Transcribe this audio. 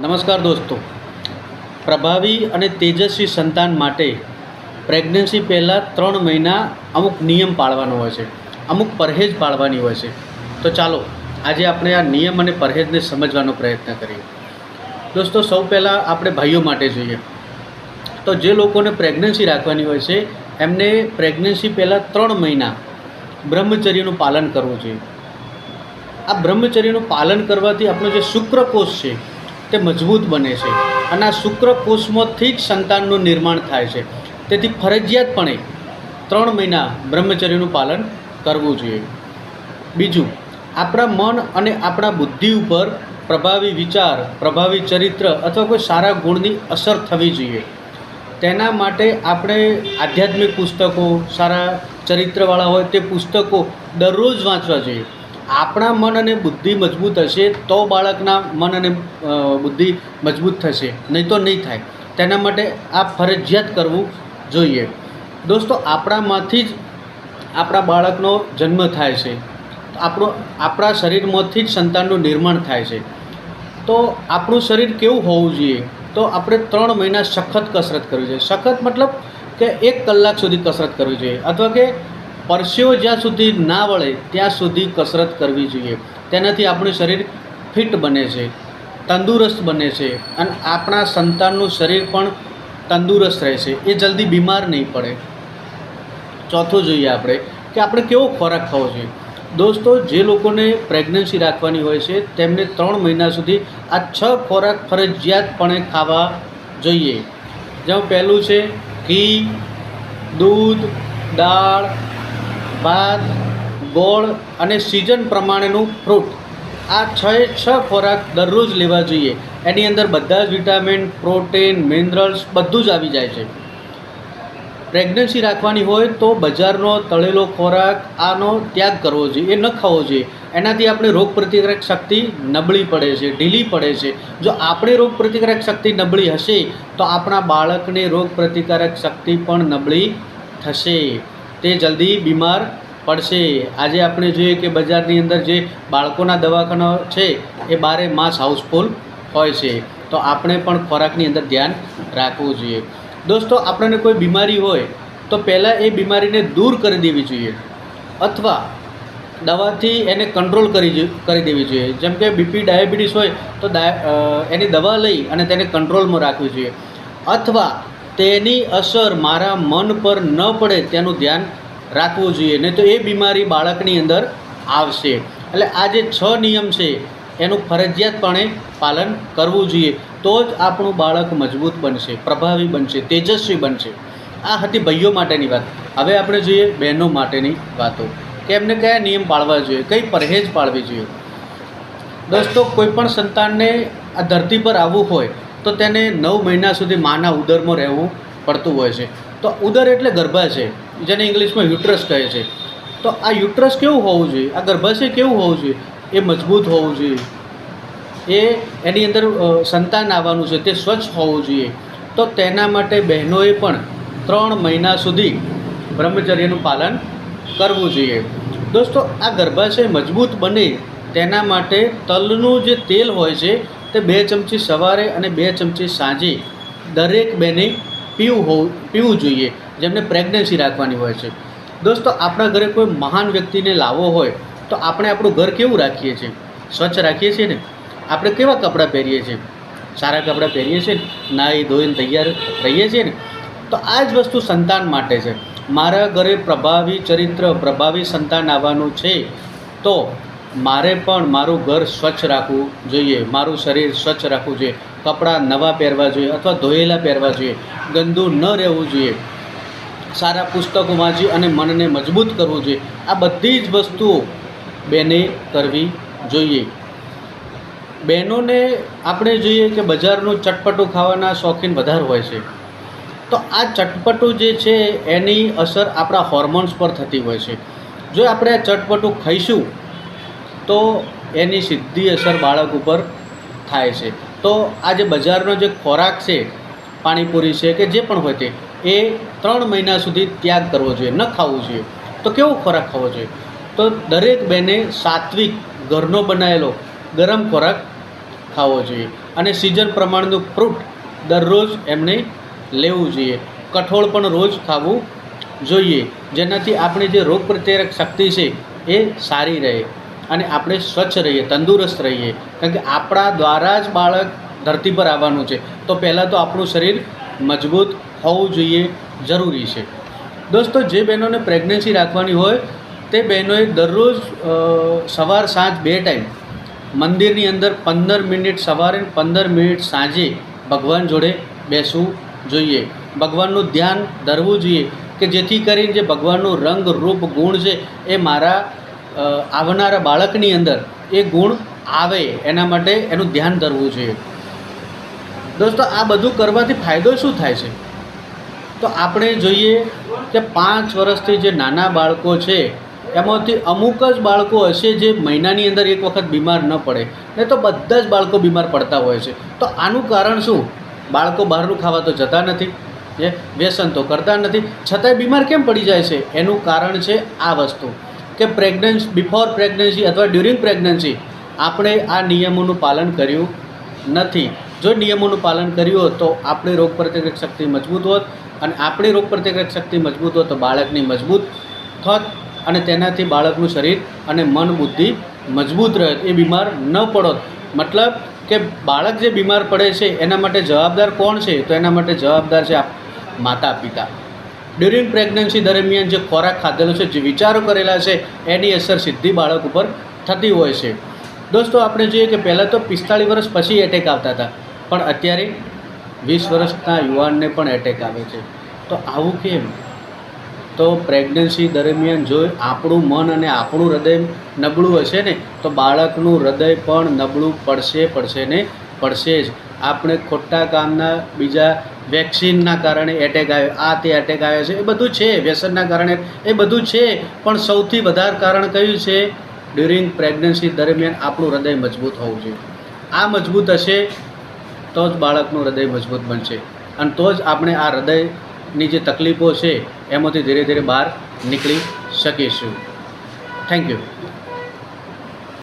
નમસ્કાર દોસ્તો. પ્રભાવી અને તેજસ્વી સંતાન માટે પ્રેગ્નન્સી પહેલાં ત્રણ મહિના અમુક નિયમ પાળવાનો હોય છે. અમુક પરહેજ પાળવાની હોય છે. તો ચાલો, આજે આપણે આ નિયમ અને પરહેજને સમજવાનો પ્રયત્ન કરીએ. દોસ્તો, સૌ પહેલાં આપણે ભાઈઓ માટે જોઈએ. તો જે લોકોને પ્રેગ્નન્સી રાખવાની હોય છે, એમને પ્રેગ્નન્સી પહેલાં ત્રણ મહિના બ્રહ્મચર્યનું પાલન કરવું જોઈએ. આ બ્રહ્મચર્યનું પાલન કરવાથી આપણો જે શુક્રકોષ છે તે મજબૂત બને છે. અને આ શુક્રકોષમાંથી જ સંતાનનું નિર્માણ થાય છે. તેથી ફરજિયાતપણે ત્રણ મહિના બ્રહ્મચર્યનું પાલન કરવું જોઈએ. બીજું, આપણા મન અને આપણા બુદ્ધિ ઉપર પ્રભાવી વિચાર, પ્રભાવી ચરિત્ર અથવા કોઈ સારા ગુણની અસર થવી જોઈએ. તેના માટે આપણે આધ્યાત્મિક પુસ્તકો, સારા ચરિત્રવાળા હોય તે પુસ્તકો દરરોજ વાંચવા જોઈએ. આપણા મન અને બુદ્ધિ મજબૂત હશે તો બાળકના મન અને બુદ્ધિ મજબૂત થશે. નહીં તો નહીં થાય. તેના માટે આ ફરજિયાત કરવું જોઈએ. દોસ્તો, આપણામાંથી જ આપણા બાળકનો જન્મ થાય છે. આપણો, આપણા શરીરમાંથી જ સંતાનનું નિર્માણ થાય છે. તો આપણું શરીર કેવું હોવું જોઈએ? તો આપણે ત્રણ મહિના સખત કસરત કરવી જોઈએ. સખત મતલબ કે એક કલાક સુધી કસરત કરવી જોઈએ. અથવા કે પરસેવો જ્યાં સુધી ના વળે, ત્યાં સુધી કસરત કરવી જોઈએ. તેનાથી આપણું શરીર ફિટ બને છે, તંદુરસ્ત બને છે અને આપણા સંતાનનું શરીર પણ તંદુરસ્ત રહેશે એ જલ્દી બીમાર નહીં પડે. ચોથું જોઈએ આપણે કે આપણે કેવો ખોરાક ખાવો જોઈએ. દોસ્તો, જે લોકોને પ્રેગ્નન્સી રાખવાની હોય છે, તેમને ત્રણ મહિના સુધી આ છ ખોરાક ફરજિયાતપણે ખાવા જોઈએ. જેમાં પહેલું છે ઘી, દૂધ, દાળ ભાત, ગોળ અને સિઝન પ્રમાણેનું ફ્રૂટ. આ છ છ ખોરાક દરરોજ લેવા જોઈએ. એની અંદર બધા જ વિટામિન, પ્રોટીન, મિનરલ્સ બધું જ આવી જાય છે. પ્રેગ્નન્સી રાખવાની હોય તો બજારનો તળેલો ખોરાક આનો ત્યાગ કરવો જોઈએ, એ ન ખાવો જોઈએ. એનાથી આપણે રોગ પ્રતિકારક શક્તિ નબળી પડે છે, ઢીલી પડે છે. જો આપણે રોગ પ્રતિકારક શક્તિ નબળી હશે, તો આપણા બાળકને રોગ પ્રતિકારક શક્તિ પણ નબળી થશે. તે જલ્દી બીમાર પડશે. આજે આપણે જોઈએ કે બજારની અંદર જે બાળકોના દવાખાના છે, એ બારે માસ હાઉસફુલ હોય છે. તો આપણે પણ ખોરાકની અંદર ધ્યાન રાખવું જોઈએ. દોસ્તો, આપણને કોઈ બીમારી હોય, તો પહેલાં એ બીમારીને દૂર કરી દેવી જોઈએ. અથવા દવાથી એને કંટ્રોલ કરી કરી દેવી જોઈએ. જેમ કે બીપી, ડાયાબિટીસ હોય, તો એની દવા લઈ અને તેને કંટ્રોલમાં રાખવી જોઈએ. અથવા તેની અસર મારા મન પર ન પડે તેનું ધ્યાન રાખવું જોઈએ. નહીં તો એ બીમારી બાળકની અંદર આવશે. એટલે આ જે છ નિયમ છે, એનું ફરજિયાતપણે પાલન કરવું જોઈએ. તો જ આપણું બાળક મજબૂત બનશે, પ્રભાવી બનશે, તેજસ્વી બનશે. આ હતી ભાઈઓ માટેની વાત. હવે આપણે જોઈએ બહેનો માટેની વાતો. કે એમને કયા નિયમ પાળવા જોઈએ? કઈ પરહેજ પાળવી જોઈએ? દોસ્તો, કોઈ પણ સંતાનને આ ધરતી પર આવવું હોય તો તેને નવ મહિના સુધી માના ઉદરમાં રહેવું પડતું હોય છે. તો ઉદર એટલે ગર્ભાશય જેને ઇંગ્લિશમાં યુટ્રસ કહે છે. તો આ યુટ્રસ કેવું હોવું જોઈએ? આ ગર્ભાશય કેવું હોવું જોઈએ? એ મજબૂત હોવું જોઈએ. એ એની અંદર સંતાન આવવાનું છે, તે સ્વચ્છ હોવું જોઈએ. તો તેના માટે બહેનોએ પણ ત્રણ મહિના સુધી બ્રહ્મચર્યનું પાલન કરવું જોઈએ. દોસ્તો, આ ગર્ભાશય મજબૂત બને તેના માટે તલનું જે તેલ હોય છે તે બે ચમચી સવારે અને બે ચમચી સાંજે દરેક બેને પીવું હોવું, પીવું જોઈએ, જેમને પ્રેગ્નન્સી રાખવાની હોય છે. દોસ્તો, આપણા ઘરે કોઈ મહાન વ્યક્તિને લાવવો હોય, તો આપણે આપણું ઘર કેવું રાખીએ છીએ? સ્વચ્છ રાખીએ છીએ ને? આપણે કેવા કપડાં પહેરીએ છીએ? સારા કપડાં પહેરીએ છીએ ને? નાહી ધોઈને તૈયાર રહીએ છીએ ને? તો આ જ વસ્તુ સંતાન માટે છે. મારા ઘરે પ્રભાવી ચરિત્ર, પ્રભાવી સંતાન આવવાનું છે. તો મારે પણ મારું ઘર સ્વચ્છ રાખવું જોઈએ, મારું શરીર સ્વચ્છ રાખવું જોઈએ, કપડાં નવા પહેરવા જોઈએ અથવા ધોયેલા પહેરવા જોઈએ, ગંદુ ન રહેવું જોઈએ, સારા પુસ્તકો વાંચી અને મનને મજબૂત કરવું જોઈએ. આ બધી જ વસ્તુઓ બેને કરવી જોઈએ. બહેનોને આપણે જોઈએ કે બજારનું ચટપટું ખાવાના શોખીન વધારે હોય છે. તો આ ચટપટું જે છે એની અસર આપણા હોર્મોન્સ પર થતી હોય છે. જો આપણે આ ચટપટું ખાઈશું તો એની સીધી અસર બાળક ઉપર થાય છે. તો આ જે બજારનો જે ખોરાક છે, પાણીપુરી છે કે જે પણ હોય તે, એ ત્રણ મહિના સુધી ત્યાગ કરવો જોઈએ, ન ખાવું જોઈએ. તો કેવો ખોરાક ખાવો જોઈએ? તો દરેક બેને સાત્વિક ઘરનો બનાવેલો ગરમ ખોરાક ખાવો જોઈએ અને સિઝન પ્રમાણનું ફ્રૂટ દરરોજ એમને લેવું જોઈએ. કઠોળ પણ રોજ ખાવું જોઈએ. જેનાથી આપણી જે રોગ શક્તિ છે, એ સારી રહે. અને આપણે સ્વચ્છ રહીએ, તંદુરસ્ત રહીએ. કારણ કે આપણા દ્વારા જ બાળક ધરતી પર આવવાનું છે. તો પહેલાં તો આપણું શરીર મજબૂત હોવું જોઈએ, જરૂરી છે. દોસ્તો, જે બહેનોને પ્રેગ્નન્સી રાખવાની હોય, તે બહેનોએ દરરોજ સવાર સાંજ બે ટાઈમ મંદિરની અંદર પંદર મિનિટ સવારે પંદર મિનિટ સાંજે ભગવાન જોડે બેસવું જોઈએ. ભગવાનનું ધ્યાન ધરવું જોઈએ કે જેથી કરીને જે ભગવાનનું રંગ, રૂપ, ગુણ છે એ મારા આવનારા બાળકની અંદર એ ગુણ આવે એના માટે એનું ધ્યાન ધરવું જોઈએ. દોસ્તો, આ બધું કરવાથી ફાયદો શું થાય છે? તો આપણે જોઈએ કે પાંચ વર્ષથી જે નાના બાળકો છે, એમાંથી અમુક જ બાળકો હશે જે મહિનાની અંદર એક વખત બીમાર ન પડે. નહીં તો બધા જ બાળકો બીમાર પડતા હોય છે. તો આનું કારણ શું? બાળકો બહારનું ખાવા તો જતા નથી એ વ્યસન તો કરતા નથી. છતાંય બીમાર કેમ પડી જાય છે? એનું કારણ છે આ વસ્તુ. કે પ્રેગ્નન્સ બિફોર પ્રેગ્નન્સી અથવા ડ્યુરિંગ પ્રેગ્નન્સી આપણે આ નિયમોનું પાલન કર્યું નથી. જો નિયમોનું પાલન કર્યું હોત તો આપણી રોગ પ્રતિકારક શક્તિ મજબૂત હોત અને આપણી રોગ પ્રતિકારક શક્તિ મજબૂત હોત તો બાળકની મજબૂત થોત અને તેનાથી બાળકનું શરીર અને મન બુદ્ધિ મજબૂત રહે એ બીમાર ન પડોત. મતલબ કે બાળક જે બીમાર પડે છે એના માટે જવાબદાર કોણ છે? તો એના માટે જવાબદાર છે માતા પિતા ડ્યુરિંગ પ્રેગ્નન્સી દરમિયાન જે ખોરાક ખાધેલો છે, જે વિચારો કરેલા છે, એની અસર સીધી બાળક ઉપર થતી હોય છે. દોસ્તો, આપણે જોઈએ કે પહેલાં તો પિસ્તાળીસ વર્ષ પછી એટેક આવતા હતા. પણ અત્યારે વીસ વર્ષના યુવાનને પણ એટેક આવે છે. તો આવું કેમ? તો પ્રેગ્નન્સી દરમિયાન જો આપણું મન અને આપણું હૃદય નબળું હશે ને, તો બાળકનું હૃદય પણ નબળું પડશે પડશે ને પડશે જ. આપણે ખોટા કામના બીજા વેક્સિનના કારણે એટેક આવ્યો. આ તે એટેક આવ્યો છે. એ બધું છે. વ્યસનના કારણે એ બધું છે. પણ સૌથી વધારે કારણ કયું છે? ડ્યુરિંગ પ્રેગ્નન્સી દરમિયાન આપણું હૃદય મજબૂત હોવું જોઈએ. આ મજબૂત હશે તો જ બાળકનું હૃદય મજબૂત બનશે. અને તો જ આપણે આ હૃદયની જે તકલીફો છે, એમાંથી ધીરે ધીરે બહાર નીકળી શકીશું. Thank you